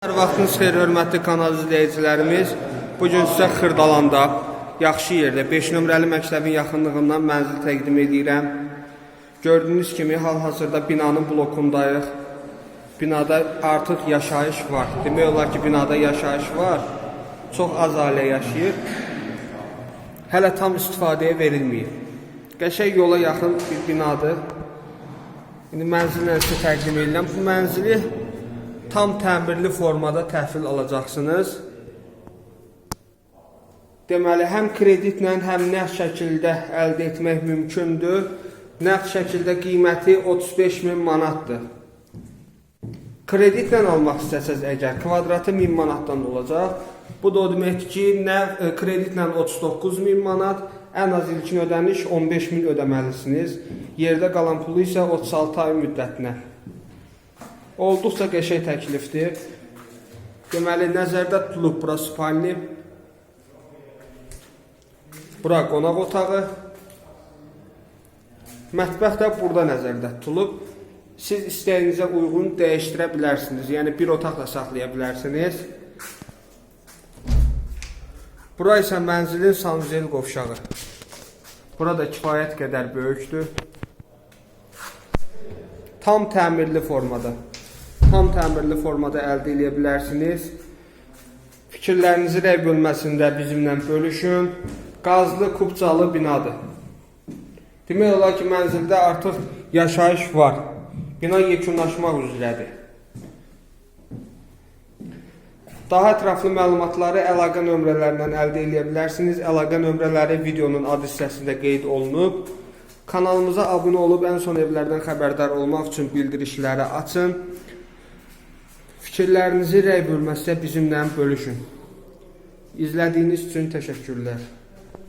Vaxtınız xeyir, hörmətli kanal izləyicilərimiz. Bu gün sizə Xırdalanda, yaxşı yerdə 5 nömrəli məktəbin yaxınlığından mənzil təqdim edirəm. Gördüyünüz kimi hal-hazırda binanın blokundayıq. Binada artıq yaşayış var. Demək olar ki, binada yaşayış var. Çox az ailə yaşayır. Hələ tam istifadəyə verilməyib. Qəşəng yola yaxın bir binadır. İndi mənzillə sizə təqdim edirəm. Bu mənzili tam təmirli formada təhvil alacaqsınız. Deməli, həm kreditlə, həm nəqd şəkildə əldə etmək mümkündür. Nəqd şəkildə qiyməti 35 min manatdır. Kreditlə almaq istəsəz əgər kvadratı 1000 manatdan olacaq. Bu da o deməkdir ki, nə e, kreditlə 39 min manat, ən az ilkin ödəniş 15 min ödəməlisiniz. Yerdə qalan pulu isə 36 ay müddətinə. Olduqca qəşəng təklifdir. Deməli, nəzərdə tutulub bura spalni, bura qonaq otağı, mətbəx də burada nəzərdə tutulub. Siz istəyinizə uyğun dəyişdirə bilərsiniz. Yəni bir otaq da saxlaya bilərsiniz. Bura isə mənzilin sanuzel qovşağı. Burada kifayət qədər böyükdür. Tam təmirli formada. Tam təmirli formada əldə edə bilərsiniz. Fikirlərinizi rəy bölməsində bizimlə bölüşün. Qazlı kubcalı binadır. Demək olar ki, mənzildə artıq yaşayış var. Bina yekunlaşmaq üzrədir. Daha ətraflı məlumatları əlaqə nömrələrindən əldə edə bilərsiniz. Əlaqə nömrələri videonun ad hissəsində qeyd olunub. Kanalımıza abunə olub ən son evlərdən xəbərdar olmaq üçün bildirişləri açın. Fikirlərinizi rəy bölməsində bizimlə bölüşün. İzlədiyiniz üçün təşəkkürlər.